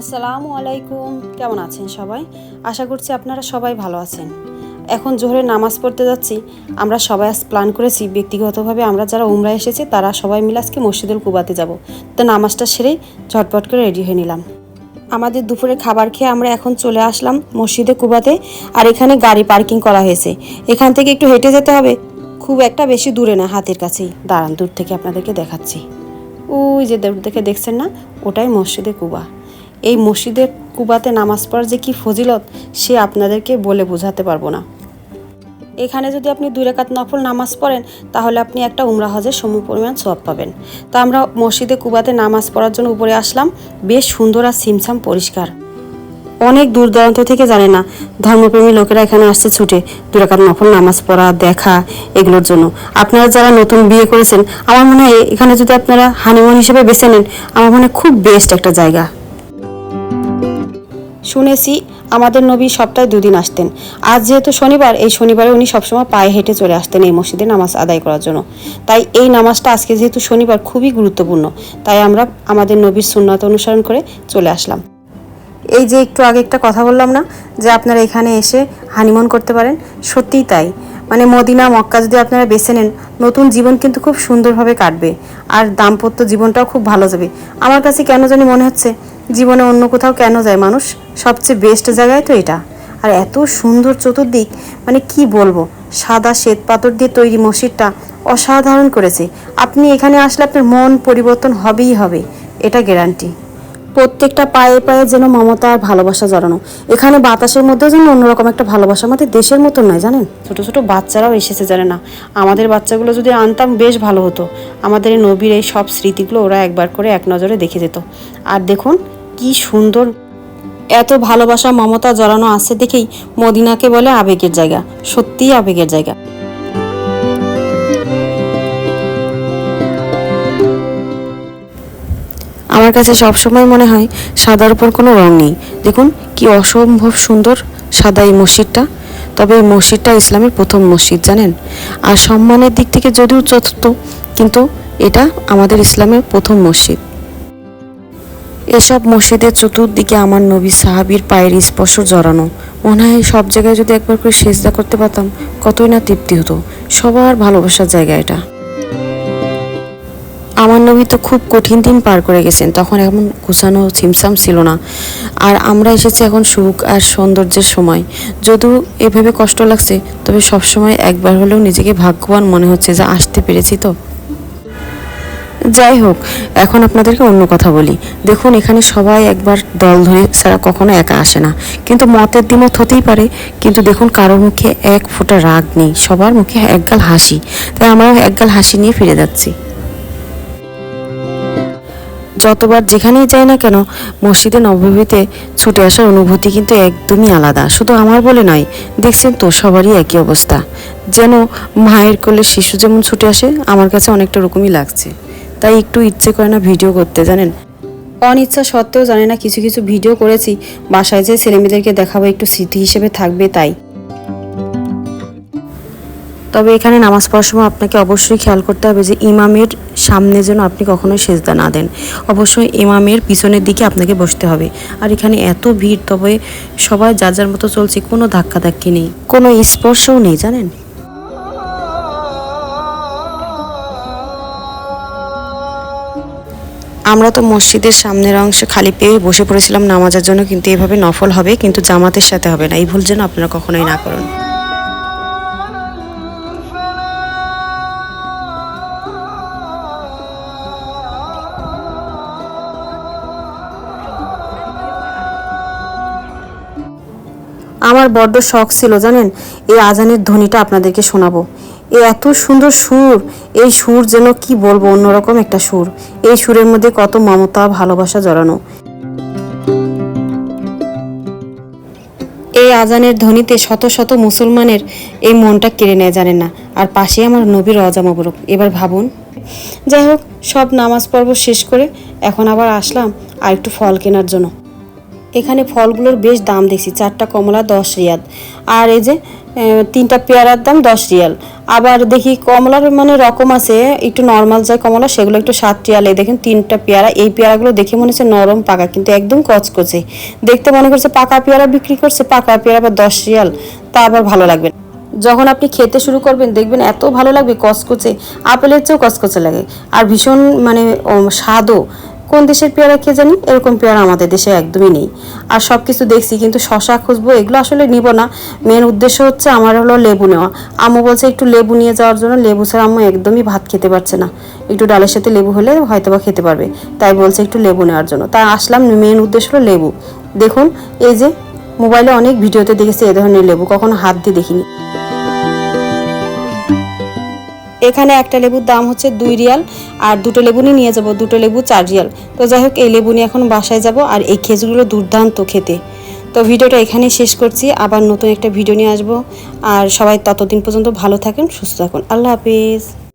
আসসালামু আলাইকুম। কেমন আছেন সবাই? আশা করছি আপনারা সবাই ভালো আছেন। এখন জোহরের নামাজ পড়তে যাচ্ছি। আমরা সবাই আজ প্ল্যান করেছি, ব্যক্তিগতভাবে আমরা যারা উমরা এসেছি, তারা সবাই মিলে আজকে মসজিদুল কুবাতে যাব। তো নামাজটা সেরেই ঝটপট করে রেডি হয়ে নিলাম। আমাদের দুপুরে খাবার খেয়ে আমরা এখন চলে আসলাম মসজিদে কুবাতে, আর এখানে গাড়ি পার্কিং করা হয়েছে। এখান থেকে একটু হেঁটে যেতে হবে। খুব একটা বেশি দূরে না, হাতের কাছেই। দাঁড়ান, দূর থেকে আপনাদেরকে দেখাচ্ছি। ওই যে থেকে দেখছেন না, ওটাই মসজিদে কুবা। এই মসজিদের কুবাতে নামাজ পড়ার যে কি ফজিলত, সে আপনাদেরকে বলে বোঝাতে পারব না। এখানে যদি আপনি দুই রাকাত নফল নামাজ পড়েন, তাহলে আপনি একটা উমরা হজের সম পরিমাণ সব পাবেন। তো আমরা মসজিদে কুবাতে নামাজ পড়ার জন্য উপরে আসলাম। বেশ সুন্দর আর সিমসাম পরিষ্কার। অনেক দূর দূরান্ত থেকে জানে না, ধর্মপ্রেমী লোকেরা এখানে আসছে ছুটে দুই রাকাত নফল নামাজ পড়া, দেখা এগুলোর জন্য। আপনারা যারা নতুন বিয়ে করেছেন, আমার মনে হয় এখানে যদি আপনারা হানিমুন হিসেবে বেছে নেন, আমার মনে খুব বেস্ট একটা জায়গা। শুনেছি আমাদের নবী সপ্তাহে দুদিন আসতেন। আজ যেহেতু শনিবার, এই শনিবারে উনি সবসময় পায়ে হেঁটে চলে আসতেন এই মসজিদে নামাজ আদায় করার জন্য। তাই এই নামাজটা আজকে যেহেতু শনিবার খুবই গুরুত্বপূর্ণ, তাই আমরা আমাদের নবীর সুন্নাত অনুসরণ করে চলে আসলাম। এই যে একটু আগে একটা কথা বললাম না, যে আপনারা এখানে এসে হানিমুন করতে পারেন, সত্যিই তাই। মানে মদিনা, মক্কা যদি আপনারা বেছে নেন, নতুন জীবন কিন্তু খুব সুন্দরভাবে কাটবে, আর দাম্পত্য জীবনটাও খুব ভালো যাবে। আমার কাছে কেন জানি মনে হচ্ছে জীবনে অন্য কোথাও কেন যায় মানুষ? সবচেয়ে বেস্ট জায়গায় তো এটা। আর এত সুন্দর চতুর্দিক মানে কি বলব? সাদা শ্বেত পাথর দিয়ে তৈরি মসজিদটা অসাধারণ করেছে। আপনি এখানে আসলে আপনার মন পরিবর্তন হবেই হবে, এটা গ্যারান্টি প্রত্যেকটা পায়ে পায়ে যেন মমতা আর ভালোবাসা জড়ানো। এখানে বাতাসের মধ্যেও যেন অন্যরকম একটা ভালোবাসা আমাদের দেশের মতো নয়, জানেন? ছোট ছোট বাচ্চারাও এসেছে, জানে না? আমাদের বাচ্চাগুলো যদি আনতাম বেশ ভালো হতো। আমাদের এই নবীর এই সব স্মৃতিগুলো ওরা একবার করে এক নজরে দেখে যেত। আর দেখুন কি সুন্দর। এত ভালোবাসা মমতা জড়ানো আছে দেখেই মদিনাকে বলে আবেগের জায়গা, সত্যিই আবেগের জায়গা। আমার কাছে সবসময় মনে হয় সাদার উপর কোনো রং নেই। দেখুন, কি অসম্ভব সুন্দর সাদা এই মসজিদটা। তবে এই মসজিদটা ইসলামের প্রথম মসজিদ, জানেন? আর সম্মানের দিক থেকে যদিও চতুর্থ, কিন্তু এটা আমাদের ইসলামের প্রথম মসজিদ। এসব মসজিদের চতুর্দিকে আমার নবী সাহাবির পায়ের স্পর্শ জড়ানো। মনে হয় সব জায়গায় যদি একবার করে সেজদা করতে পারতাম, কতই না তৃপ্তি হতো। সবার ভালোবাসার জায়গা এটা। আমার নবী তো খুব কঠিন দিন পার করে গেছেন, তখন এমন গুছানো ছিমসাম ছিল না। আর আমরা এসেছি এখন সুখ আর সৌন্দর্যের সময়। যদিও এভাবে কষ্ট লাগছে, তবে সবসময় একবার হলেও নিজেকে ভাগ্যবান মনে হচ্ছে যে আসতে পেরেছি তো। যাই হোক, এখন আপনাদেরকে অন্য কথা বলি। দেখুন, এখানে সবাই একবার দল ধরে ছাড়া কখনো একা আসে না। কিন্তু মতের দ্বিমত হতেই পারে। কিন্তু দেখুন কারোর মুখে এক ফোঁটা রাগ নেই, সবার মুখে একগাল হাসি। তাই আমরাও একগাল হাসি নিয়ে ফিরে যাচ্ছি। যতবার যেখানেই যাই না কেন, মসজিদে নবমীতে ছুটে আসার অনুভূতি কিন্তু একদমই আলাদা। শুধু আমার বলে নয়, দেখছেন তো, সবারই একই অবস্থা। যেন মায়ের কোলে শিশু যেমন ছুটে আসে, আমার কাছে অনেকটা রকমই লাগছে। তাই একটু ইচ্ছে করে না ভিডিও করতে, জানেন? অনিচ্ছা সত্ত্বেও জানে না কিছু কিছু ভিডিও করেছি। বাসায় যে ছেলেমেয়েদেরকে দেখাবো একটু স্মৃতি হিসেবে থাকবে তাই। তবে এখানে নামাজ পড়ার সময় আপনাকে অবশ্যই খেয়াল করতে হবে যে ইমামের সামনে যেন আপনি কখনোই সেজদা না দেন। অবশ্যই ইমামের পিছনের দিকে আপনাকে বসতে হবে। আর এখানে এত ভিড়, তবে সবাই যার যার মতো চলছে, কোনো ধাক্কাধাক্কি নেই। কোনো স্পর্শও নেই, জানেন? আমরা তো মসজিদের সামনের অংশে খালি পেয়ে বসে পড়েছিলাম নামাজের জন্য, কিন্তু এভাবে নফল হবে, কিন্তু জামাতের সাথে হবে না। এই ভুল যেন আপনারা কখনোই না করুন। আমার বড্ড শখ ছিল, জানেন? এই আজানের ধ্বনিটা আপনাদেরকে শোনাবো। এত সুন্দর সুর। এই সুর যেন কি বলব, অন্যরকম একটা সুর। এই সুরের মধ্যে কত মমতা, ভালোবাসা জড়ানো। এই আজানের ধ্বনিতে শত শত মুসলমানের এই মনটা কেড়ে নেয় জানেন না। আর পাশে আমার নবীর রজা মবরক এবার ভাবুন। যাই হোক, সব নামাজ পর্ব শেষ করে এখন আবার আসলাম আর একটু ফল কেনার জন্য। এখানে ফলগুলোর বেশ দাম দেখছি, চারটা কমলা দশ রিয়াল। আর এই যে তিনটা পেয়ারার দাম দশ রিয়াল। আবার দেখি কমলার মানে রকম আছে, একটু নর্মাল যায় কমলা, সেগুলো একটু সাত এই দেখেন তিনটা পেয়ারা, এই পেয়ারাগুলো দেখে মনে হচ্ছে নরম পাকা, কিন্তু একদম কচকচে। দেখতে মনে করছে পাকা পেয়ারা বিক্রি করছে, পাকা পেয়ারা বা দশ রিয়াল, তা আবার ভালো লাগবে যখন আপনি খেতে শুরু করবেন, দেখবেন এত ভালো লাগবে কচকচে, আপেলের চেয়েও কচকচে লাগে। আর ভীষণ মানে স্বাদও। কোন দেশের পেয়ারা খেয়ে জানি? এরকম পেয়ারা আমাদের দেশে একদমই নেই। আর সব কিছু দেখছি, কিন্তু শশা খুঁজবো এগুলো আসলে নিব না। মেন উদ্দেশ্য হচ্ছে আমার হলো লেবু নেওয়া। আম্মু বলছে একটু লেবু নিয়ে যাওয়ার জন্য, লেবু ছাড়া আম্মু একদমই ভাত খেতে পারছে না। একটু ডালের সাথে লেবু হলে হয়তো বা খেতে পারবে। তাই বলছে একটু লেবু নেওয়ার জন্য। তাই আসলাম মেন উদ্দেশ্য হলো লেবু। দেখুন, এই যে মোবাইলে অনেক ভিডিওতে দেখেছি এ ধরনের লেবু, কখনো হাত দিয়ে দেখিনি। এখানে একটা লেবুর দাম হচ্ছে দুই রিয়াল আর দুটো লেবুনি নিয়ে যাব, দুটো লেবু চার রিয়াল। তো যাই হোক, এই লেবু নিয়ে এখন বাসায় যাব আর এই খেজুরগুলো দুর্দান্ত খেতে। তো ভিডিওটা এখানেই শেষ করছি, আবার নতুন একটা ভিডিও নিয়ে আসব। আর সবাই ততদিন পর্যন্ত ভালো থাকেন, সুস্থ থাকুন। আল্লাহ হাফিজ।